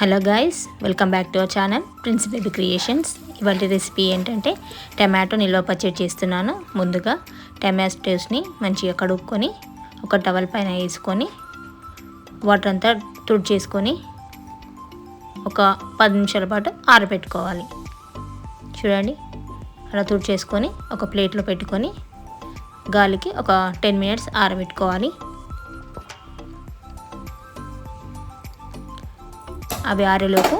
Hello guys welcome back to our channel Prince Baby Creations ఇవాళ recipe ఏంటంటే tomato నిల్వ పచ్చడి చేస్తున్నాను. ముందుగా టమాటోస్ని మంచిగా కడుక్కొని ఒక టవల్ పైన వేసుకొని వాటర్ అంతా తుడిచేసుకొని ఒక పది నిమిషాల పాటు ఆరబెట్టుకోవాలి. చూడండి అలా తుడిచేసుకొని ఒక ప్లేట్లో పెట్టుకొని గాలికి ఒక టెన్ మినిట్స్ ఆరబెట్టుకోవాలి. అవి ఆరేలోపు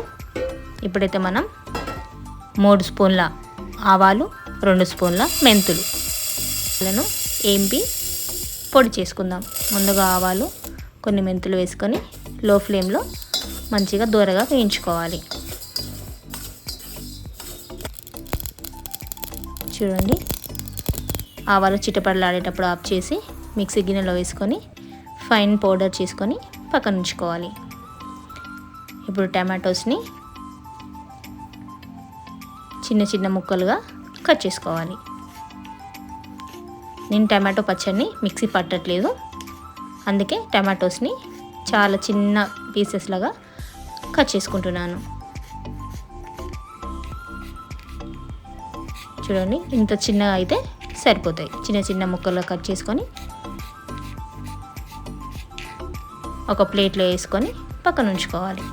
ఇప్పుడైతే మనం మూడు స్పూన్ల ఆవాలు రెండు స్పూన్ల మెంతులు. లను ఏంపి పొడి చేసుకుందాం. ముందుగా ఆవాలు కొన్ని మెంతులు వేసుకొని లో ఫ్లేమ్లో మంచిగా దూరగా వేయించుకోవాలి. చూడండి. ఆవాలు చిటపడలాడేటప్పుడు ఆఫ్ చేసి మిక్సీ గిన్నెలో వేసుకొని ఫైన్ పౌడర్ చేసుకొని పక్కన ఉంచుకోవాలి ఇప్పుడు టమాటోస్ని చిన్న చిన్న ముక్కలుగా కట్ చేసుకోవాలి. నేను టమాటో పచ్చడిని మిక్సీ పట్టట్లేదు. అందుకే టమాటోస్ని చాలా చిన్న పీసెస్ లాగా కట్ చేసుకుంటున్నాను. చూడండి ఇంత చిన్నగా అయితే సరిపోతాయి. చిన్న చిన్న ముక్కలుగా కట్ చేసుకొని ఒక ప్లేట్లో వేసుకొని పక్కన ఉంచుకోవాలి.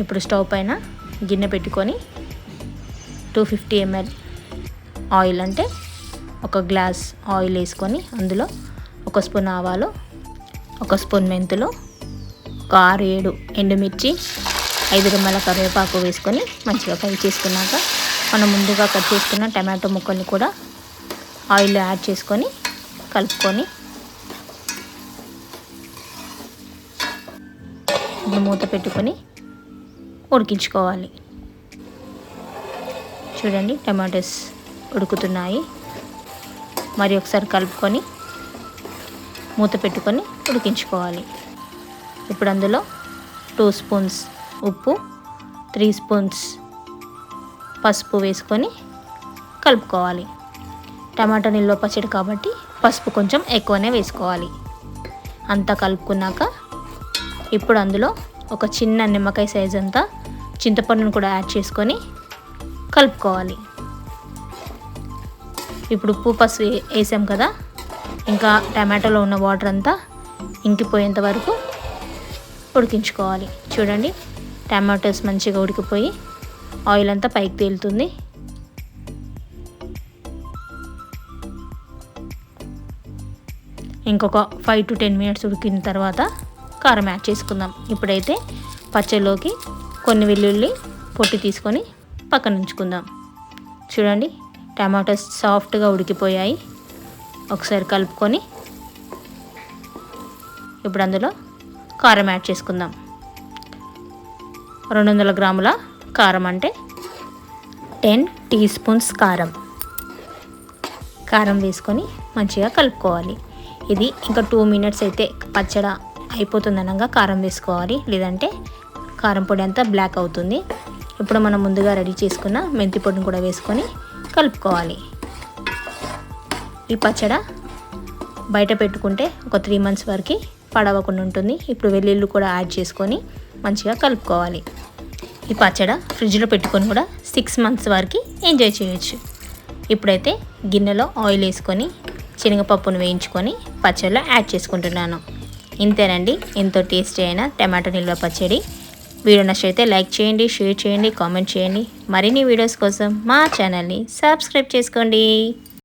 ఇప్పుడు స్టవ్ పైన గిన్నె పెట్టుకొని టూ ఫిఫ్టీ ఎంఎల్ ఆయిల్ అంటే ఒక గ్లాస్ ఆయిల్ వేసుకొని అందులో ఒక స్పూన్ ఆవాలు ఒక స్పూన్ మెంతులు ఒక ఆరు ఏడు ఎండుమిర్చి ఐదు రుమ్మల కరివేపాకు వేసుకొని మంచిగా ఫ్రై చేసుకున్నాక మనం ముందుగా కట్ చేసుకున్న టమాటో ముక్కల్ని కూడా ఆయిల్ యాడ్ చేసుకొని కలుపుకొని మూత పెట్టుకొని ఉడికించుకోవాలి. చూడండి టమాటోస్ ఉడుకుతున్నాయి. మరి ఒకసారి కలుపుకొని మూత పెట్టుకొని ఉడికించుకోవాలి. ఇప్పుడు అందులో టూ స్పూన్స్ ఉప్పు త్రీ స్పూన్స్ పసుపు వేసుకొని కలుపుకోవాలి. టమాటా నిల్వ పచ్చడి కాబట్టి పసుపు కొంచెం ఎక్కువనే వేసుకోవాలి. అంతా కలుపుకున్నాక ఇప్పుడు అందులో ఒక చిన్న నిమ్మకాయ సైజ్ అంతా చింతపండును కూడా యాడ్ చేసుకొని కలుపుకోవాలి. ఇప్పుడు ఉప్పు పసుపు వేసాం కదా ఇంకా టమాటోలో ఉన్న వాటర్ అంతా ఇంకిపోయేంత వరకు ఉడికించుకోవాలి. చూడండి టమాటోస్ మంచిగా ఉడికిపోయి ఆయిల్ అంతా పైకి తేలుతుంది. ఇంకొక ఫైవ్ టు టెన్ మినిట్స్ ఉడికిన తర్వాత కారం యాడ్ చేసుకుందాం. ఇప్పుడైతే పచ్చళ్ళలోకి కొన్ని వెల్లుల్లి పొట్టి తీసుకొని పక్కన ఉంచుకుందాం. చూడండి టమాటోస్ సాఫ్ట్గా ఉడికిపోయాయి. ఒకసారి కలుపుకొని ఇప్పుడు అందులో కారం యాడ్ చేసుకుందాం. రెండు వందల గ్రాముల కారం అంటే టెన్ టీ స్పూన్స్ కారం. కారం వేసుకొని మంచిగా కలుపుకోవాలి. ఇది ఇంకా టూ మినిట్స్ అయితే పచ్చడ అయిపోతుందనగా కారం వేసుకోవాలి. లేదంటే కారం పొడి అంతా బ్లాక్ అవుతుంది. ఇప్పుడు మనం ముందుగా రెడీ చేసుకున్న మెంతి పొడిని కూడా వేసుకొని కలుపుకోవాలి. ఈ పచ్చడ బయట పెట్టుకుంటే ఒక త్రీ మంత్స్ వరకు పడవకుండా ఉంటుంది. ఇప్పుడు వెల్లుల్లి కూడా యాడ్ చేసుకొని మంచిగా కలుపుకోవాలి. ఈ పచ్చడ ఫ్రిడ్జ్లో పెట్టుకొని కూడా సిక్స్ మంత్స్ వరకు ఎంజాయ్ చేయొచ్చు. ఇప్పుడైతే గిన్నెలో ఆయిల్ వేసుకొని శనగపప్పును వేయించుకొని పచ్చడిలో యాడ్ చేసుకుంటున్నాను. ఇంతేనండి. ఎంతో టేస్టీ అయిన టమాటో నిల్వ పచ్చడి. వీడియో నచ్చితే లైక్ చేయండి షేర్ చేయండి కామెంట్ చేయండి. మరిన్ని వీడియోస్ కోసం మా ఛానల్ని సబ్స్క్రైబ్ చేసుకోండి.